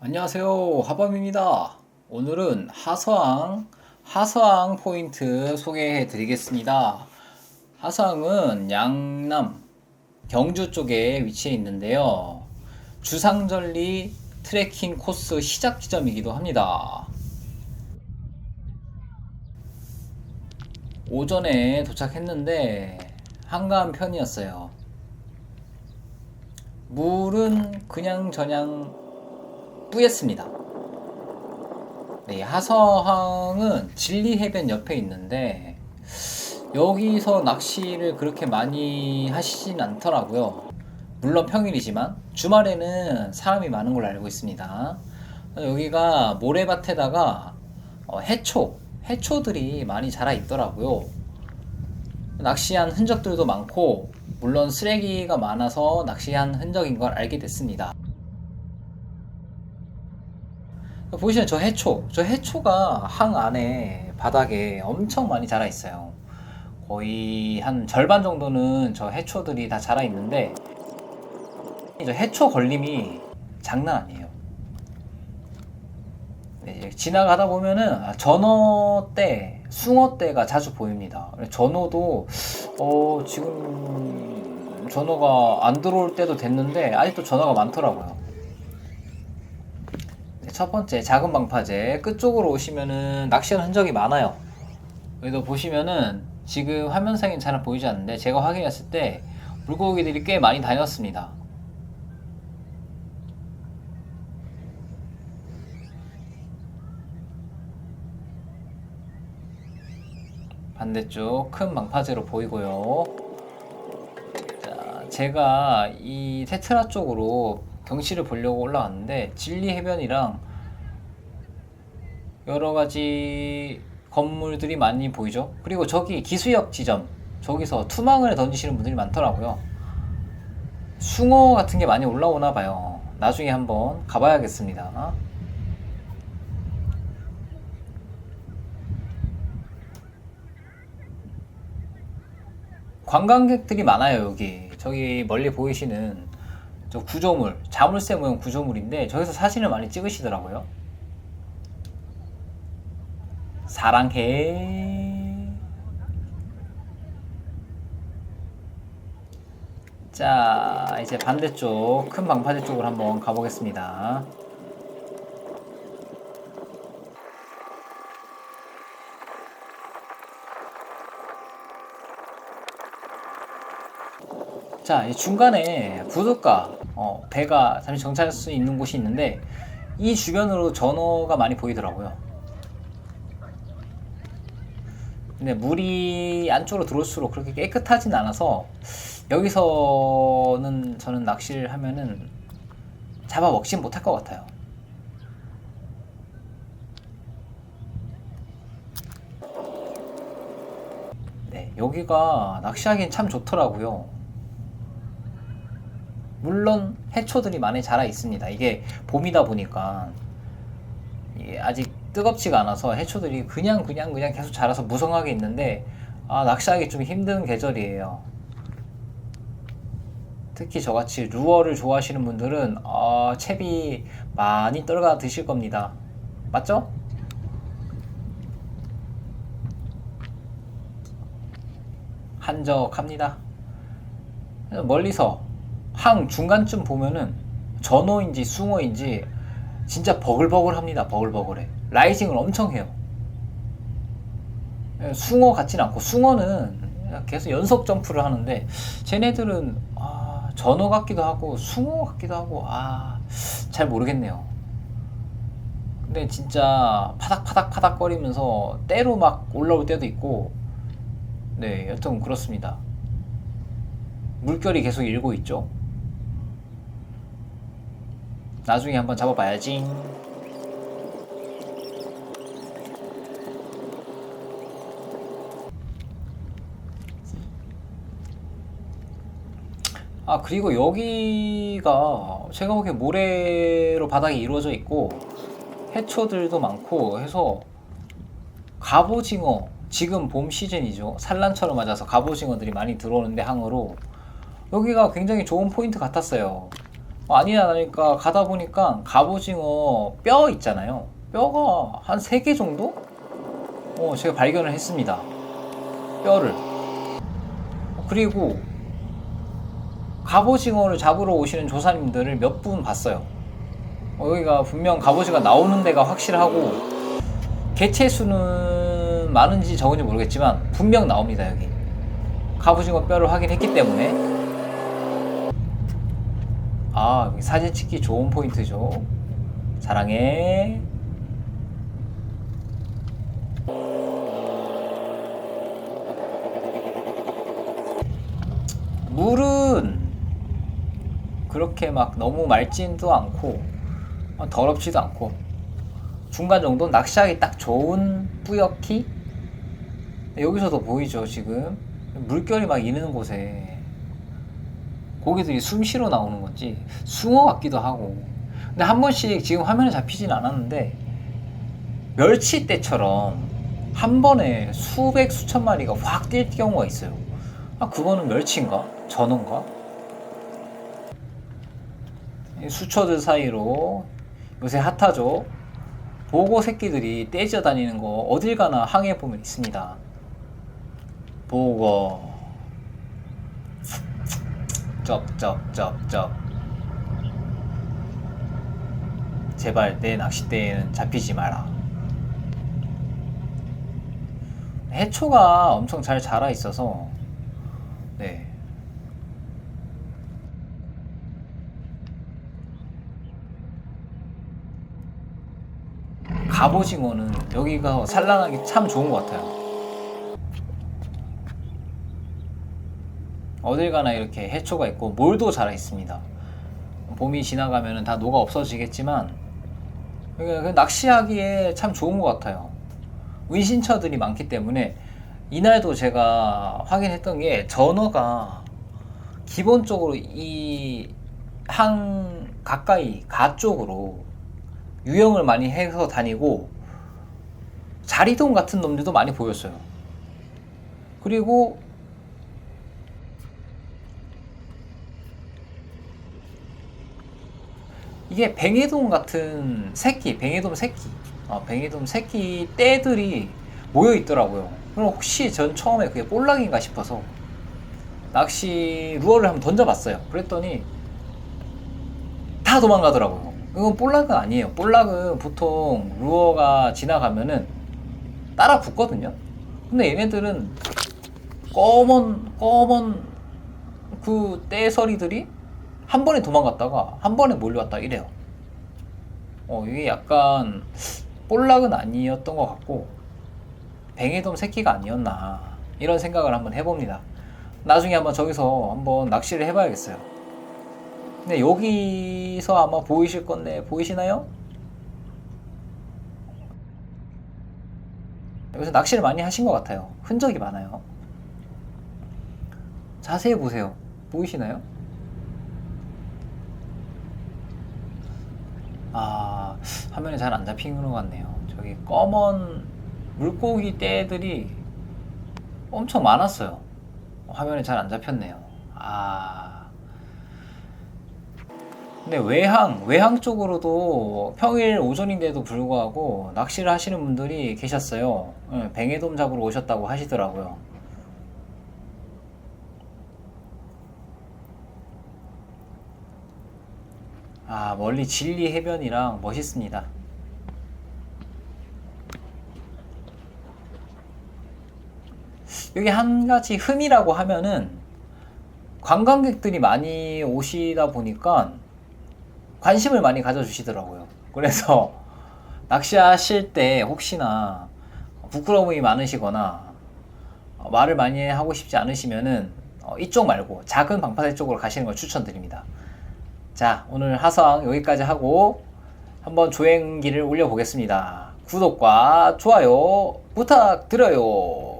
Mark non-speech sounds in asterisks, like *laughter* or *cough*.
안녕하세요. 하범입니다. 오늘은 하서항, 하서항 포인트 소개해 드리겠습니다. 하서항은 양남, 경주 쪽에 위치해 있는데요. 주상절리 트레킹 코스 시작 지점이기도 합니다. 오전에 도착했는데 한가한 편이었어요. 물은 그냥 저냥 뿌였습니다. 네, 하서항은 진리해변 옆에 있는데 여기서 낚시를 그렇게 많이 하시진 않더라고요. 물론 평일이지만 주말에는 사람이 많은 걸로 알고 있습니다. 여기가 모래밭에다가 어, 해초, 해초들이 많이 자라 있더라고요. 낚시한 흔적들도 많고 물론 쓰레기가 많아서 낚시한 흔적인 걸 알게 됐습니다. 보시면 저 해초, 저 해초가 항 안에 바닥에 엄청 많이 자라 있어요. 거의 한 절반 정도는 저 해초들이 다 자라 있는데 저 해초 걸림이 장난 아니에요. 네, 지나가다 보면은 아, 전어 때, 숭어 때가 자주 보입니다. 전어도 어, 지금 전어가 안 들어올 때도 됐는데 아직도 전어가 많더라고요. 네, 첫 번째 작은 방파제 끝쪽으로 오시면은 낚시하는 흔적이 많아요. 여기도 보시면은 지금 화면상엔 잘 보이지 않는데 제가 확인했을 때 물고기들이 꽤 많이 다녔습니다. 반대쪽 큰 방파제로 보이고요. 자, 제가 이 테트라 쪽으로 경치를 보려고 올라왔는데 진리 해변이랑 여러 가지 건물들이 많이 보이죠. 그리고 저기 기수역 지점 저기서 투망을 던지시는 분들이 많더라고요. 숭어 같은 게 많이 올라오나 봐요. 나중에 한번 가봐야겠습니다. 관광객들이 많아요 여기 저기 멀리 보이시는 저 구조물 자물쇠 모형 구조물인데 저기서 사진을 많이 찍으시더라고요. 사랑해. 자 이제 반대쪽 큰 방파제 쪽으로 한번 가보겠습니다. 자, 이 중간에 부둣가, 어, 배가 잠시 정차할 수 있는 곳이 있는데, 이 주변으로 전어가 많이 보이더라고요. 근데 물이 안쪽으로 들어올수록 그렇게 깨끗하진 않아서, 여기서는 저는 낚시를 하면은 잡아 먹진 못할 것 같아요. 네, 여기가 낚시하기엔 참 좋더라고요. 물론 해초들이 많이 자라 있습니다. 이게 봄이다 보니까 아직 뜨겁지가 않아서 해초들이 그냥 그냥 그냥 계속 자라서 무성하게 있는데 아, 낚시하기 좀 힘든 계절이에요. 특히 저같이 루어를 좋아하시는 분들은 아, 채비 많이 떨가 드실 겁니다. 맞죠? 한적합니다. 멀리서 항 중간쯤 보면은 전어인지 숭어인지 진짜 버글버글합니다. 버글버글해. 라이징을 엄청 해요. 예, 숭어 같진 않고 숭어는 계속 연속 점프를 하는데 쟤네들은 아, 전어 같기도 하고 숭어 같기도 하고 아, 잘 모르겠네요. 근데 진짜 파닥파닥 파닥거리면서 때로 막 올라올 때도 있고 네, 여튼 그렇습니다. 물결이 계속 일고 있죠. 나중에 한번 잡아봐야지. 아, 그리고 여기가 제가 보기엔 모래로 바닥이 이루어져 있고 해초들도 많고 해서 갑오징어 지금 봄 시즌이죠. 산란처럼 맞아서 갑오징어들이 많이 들어오는데 항으로 여기가 굉장히 좋은 포인트 같았어요. 어, 아니야 하니까 가다 보니까 갑오징어 뼈 있잖아요. 뼈가 한 3개 정도? 어, 제가 발견을 했습니다. 뼈를. 그리고 갑오징어를 잡으러 오시는 조사님들을 몇 분 봤어요. 어, 여기가 분명 갑오징어 나오는 데가 확실하고 개체 수는 많은지 적은지 모르겠지만 분명 나옵니다 여기. 갑오징어 뼈를 확인했기 때문에 사진 찍기 좋은 포인트죠. 사랑해. 물은 그렇게 막 너무 맑지도 않고 어, 더럽지도 않고 중간 정도 낚시하기 딱 좋은 뿌옇기 여기서도 보이죠 지금 물결이 막 이르는 곳에 고기들이 숨 쉬러 나오는 건지. 숭어 같기도 하고. 근데 한 번씩 지금 화면에 잡히진 않았는데 멸치 때처럼 한 번에 수백 수천 마리가 확 뛸 경우가 있어요. 아 그거는 멸치인가? 전어인가? 이 수초들 사이로 요새 핫하죠? 보고 새끼들이 떼져 다니는 거 어딜 가나 항해 보면 있습니다. 보고 쩝쩝쩝쩝. 제발 내 낚싯대에는 잡히지 마라. 해초가 엄청 잘 자라 있어서 네. 갑오징어는 여기가 산란하기 참 좋은 것 같아요. 어딜 가나 이렇게 해초가 있고 몰도 자라 있습니다. 봄이 지나가면 다 녹아 없어지겠지만 여기가 그 낚시하기에 참 좋은 것 같아요. 은신처들이 많기 때문에 이날도 제가 확인했던 게 전어가 기본적으로 이 항 가까이 가 쪽으로 유형을 많이 해서 다니고 자리돔 같은 놈들도 많이 보였어요. 그리고 이게 뱅에돔 같은 새끼, 뱅에돔 새끼, 어, 뱅에돔 새끼 떼들이 모여 있더라고요. 그럼 혹시 전 처음에 그게 볼락인가 싶어서 낚시 루어를 한번 던져봤어요. 그랬더니 다 도망가더라고요. 이건 볼락은 아니에요. 볼락은 보통 루어가 지나가면은 따라 붙거든요. 근데 얘네들은 검은 검은 그 떼서리들이 한 번에 도망갔다가 한 번에 몰려왔다 이래요. 어 이게 약간 볼락은 아니었던 것 같고 뱅에돔 새끼가 아니었나 이런 생각을 한번 해봅니다. 나중에 한번 저기서 한번 낚시를 해봐야겠어요. 근데 여기서 아마 보이실 건데 보이시나요? 여기서 낚시를 많이 하신 것 같아요. 흔적이 많아요. 자세히 보세요. 보이시나요? 아, 화면에 잘 안 잡히는 것 같네요. 저기 검은 물고기 떼들이 엄청 많았어요. 화면에 잘 안 잡혔네요. 아. 근데 외항, 외항 쪽으로도 평일 오전인데도 불구하고 낚시를 하시는 분들이 계셨어요. 예, 뱅에돔 잡으러 오셨다고 하시더라고요. 아, 멀리 진리 해변이랑 멋있습니다. 여기 한 가지 흠이라고 하면은 관광객들이 많이 오시다 보니까 관심을 많이 가져주시더라고요. 그래서 *laughs* 낚시하실 때 혹시나 부끄러움이 많으시거나 말을 많이 하고 싶지 않으시면은 어, 이쪽 말고 작은 방파제 쪽으로 가시는 걸 추천드립니다. 자, 오늘 하성 여기까지 하고 한번 조행기를 올려보겠습니다. 구독과 좋아요 부탁드려요.